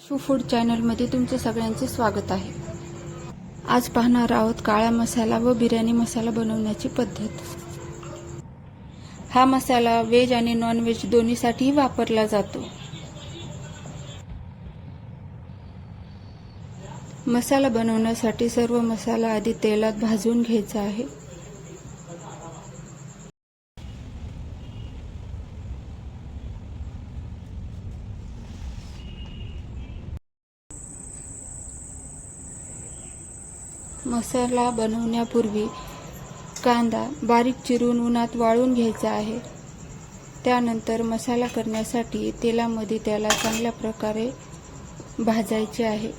Shoe food चॅनलमध्ये तुमचे सगळ्यांचे स्वागत आहे. आज पाहणार आहोत काळा मसाला व बिर्याणी मसाला बनवण्याची पद्धत. हा मसाला व्हेज आणि नॉन व्हेज दोन्हीसाठी वापरला जातो. मसाला बनवण्यासाठी सर्व मसाला आधी तेलात भाजून घ्यायचा आहे. मसाला बनवण्यापूर्वी कांदा बारीक चिरून उन्हात वाळून घ्यायचा आहे. त्यानंतर मसाला करण्यासाठी तेलामध्ये त्याला चांगल्या प्रकारे भाजायचे आहे.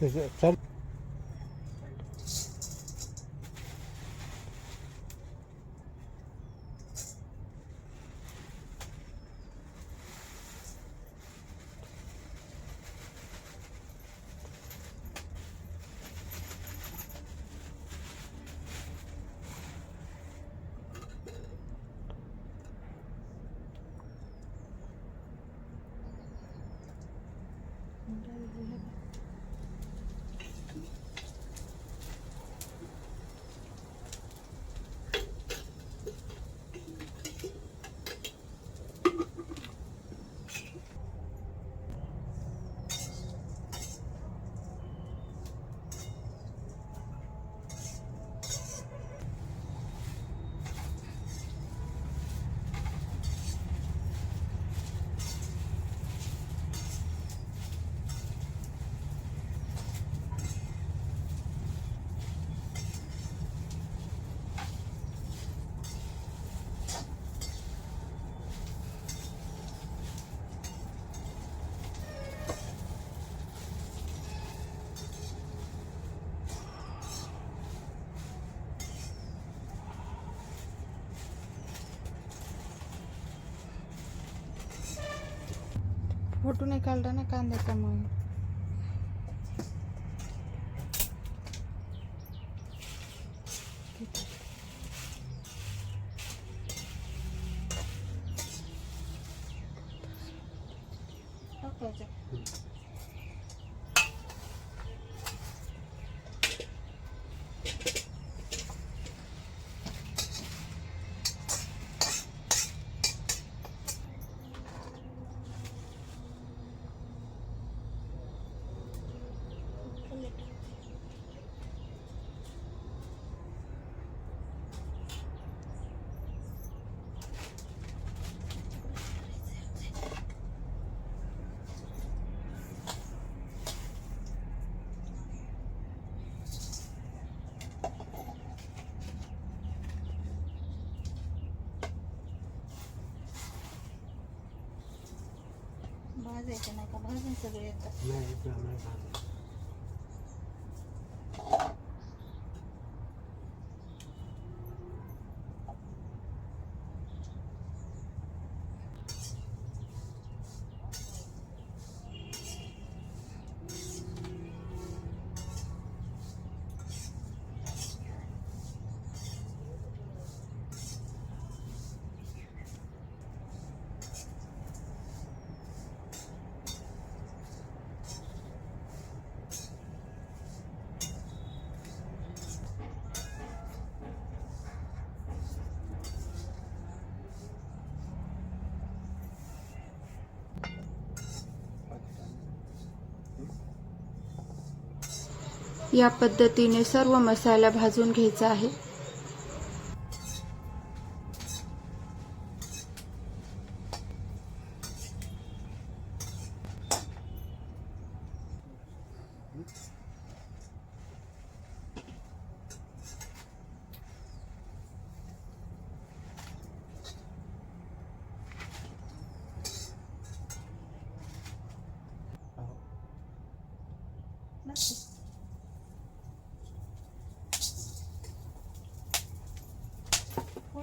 त्याच्या Mm-hmm. ಹೊಟ್ಟುನೆ ಕಲ್ಡನ ಕಾಂದೆ ಕಮ್ಮ Okay, okay. भाजायचं नाही का? भाजून सगळे येतात. नाही या पद्धतीने सर्व मसाला भाजून घ्यायचा आहे.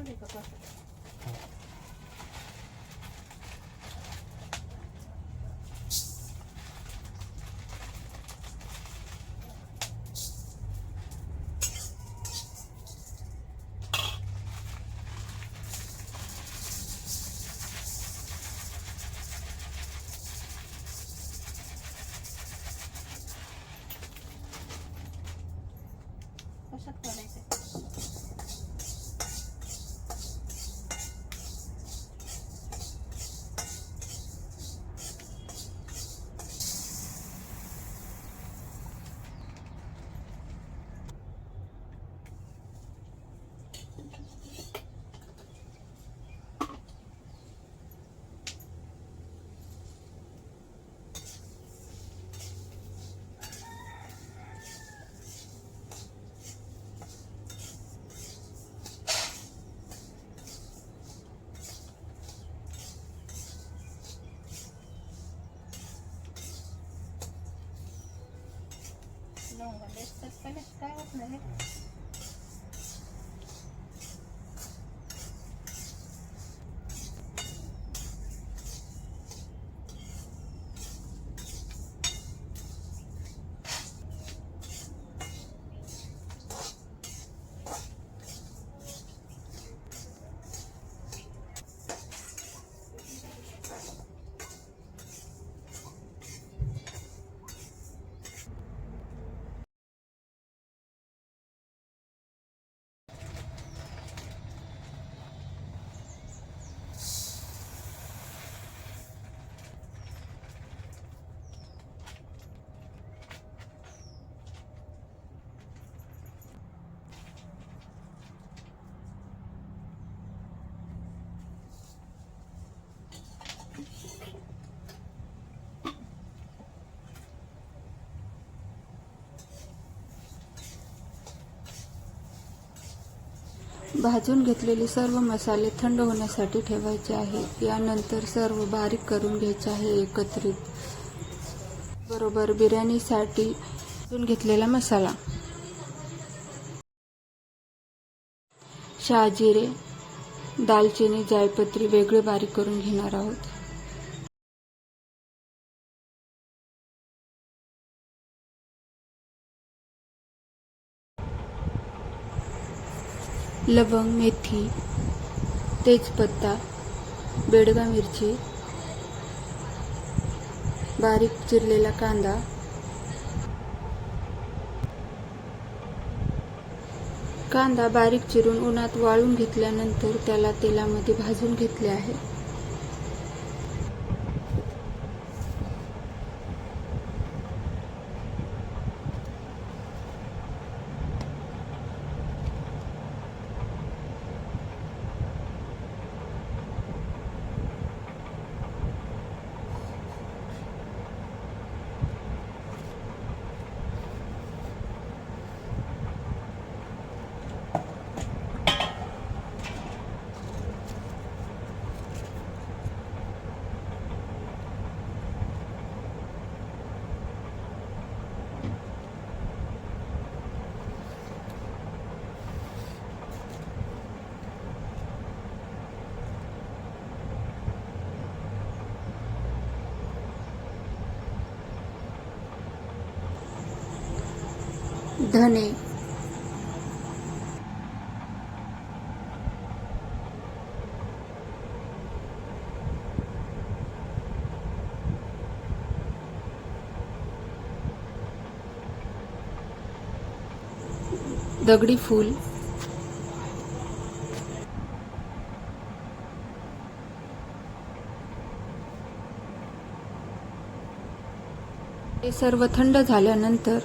那个吧。好。não, deixa você pegar esse carro, né? भाजून घेतलेले सर्व मसाले थंड होण्यासाठी ठेवायचे आहे. यानंतर सर्व बारीक करून घ्यायचे आहे एकत्रित. बरोबर बिर्याणीसाठी भाजून घेतलेला मसाला. शहाजिरे दालचिनी जायपत्री वेगळे बारीक करून घेणार आहोत. लवंग मेथी तेजपत्ता बेडगा मिरची बारीक चिरलेला कांदा कांदा बारीक चिरून उन्हात वाळून घेतल्यानंतर त्याला तेलामध्ये भाजून घेतले आहे. धने. दगडी फूल. हे सर्व थंड झाल्यानंतर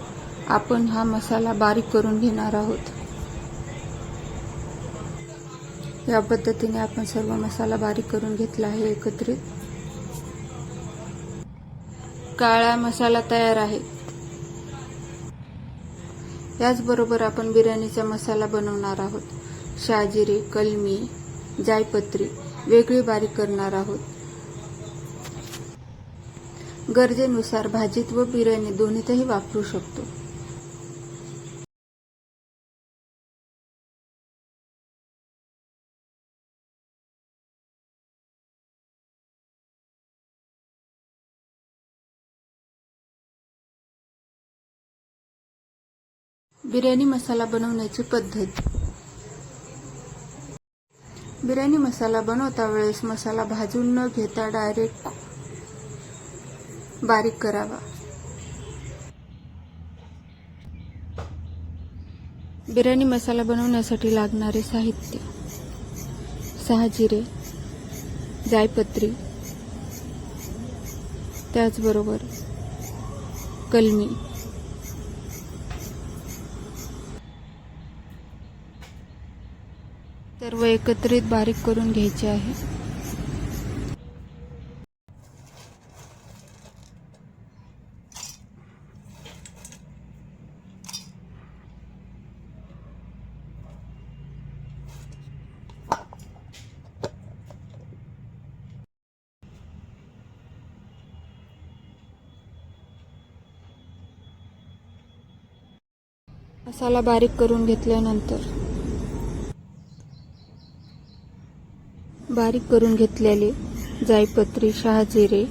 आपण हा मसाला बारीक करून घेणार आहोत. या पद्धतीने आपण सर्व मसाला बारीक करून घेतला आहे एकत्रित. काळा मसाला तयार आहे. याचबरोबर आपण बिर्याणीचा मसाला बनवणार आहोत. शहाजिरे कलमी जायपत्री वेगळी बारीक करणार आहोत. गरजेनुसार भाजीत व बिर्याणी दोन्हीतही वापरू शकतो. बिर्याणी मसाला बनवण्याची पद्धत. बिर्याणी मसाला बनवता वेळेस मसाला भाजून न घेता डायरेक्ट बारीक करावा. बिर्याणी मसाला बनवण्यासाठी लागणारे साहित्य. सहा जिरे जायपत्री त्याचबरोबर कलमी सर्व एकत्रित बारीक करून घ्यायचे आहे. मसाला बारीक करून घेतल्यानंतर बारीक करून घेतलेले जायपत्री शहाजिरे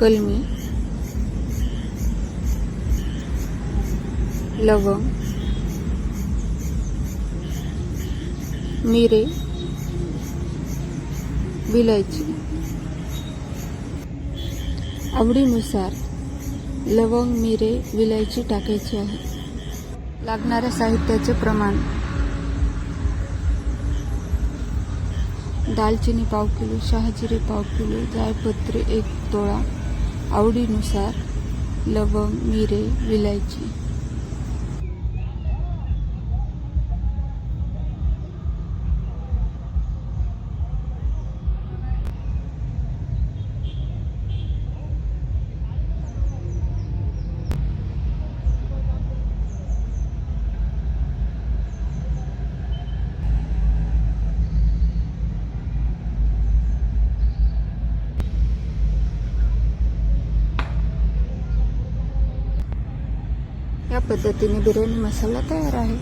कलमी लवंग मिरे विलायची. आवडीनुसार लवंग मिरे विलायची टाकायची आहे. लागणाऱ्या साहित्याचे प्रमाण दालचिनी पाव किलो शहाजिरे पाव किलो जायपत्री एक तोळा आवडीनुसार लवंग मिरे विलायची. या पद्धतीने बिर्याणी मसाला तयार आहे.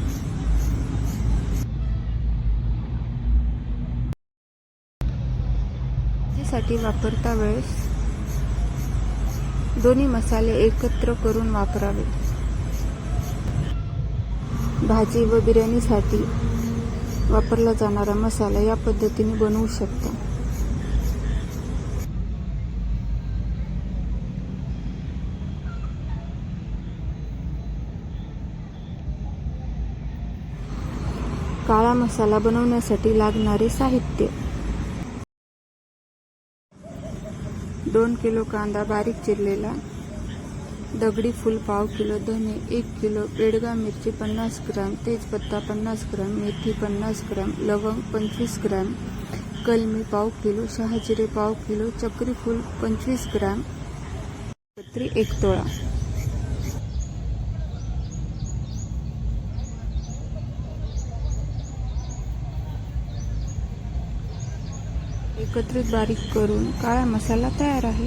भाजीसाठी वापरता वेळेस दोन्ही मसाले एकत्र करून वापरावे. भाजी व बिर्याणीसाठी वापरला जाणारा मसाला या पद्धतीने बनवू शकता. काळा मसाला बनवण्यासाठी लागणारे साहित्य. दोन किलो कांदा बारीक चिरलेला. दगडी फूल पाव किलो धने एक किलो बेडगा मिरची पन्नास ग्राम तेजपत्ता पन्नास ग्राम मेथी पन्नास ग्राम लवंग पंचवीस ग्राम कलमी पाव किलो शहाजिरे पाव किलो चक्री फुल पंचवीस ग्राम पत्री एक तोळा. एकत्रित बारीक करून काळा मसाला तयार आहे.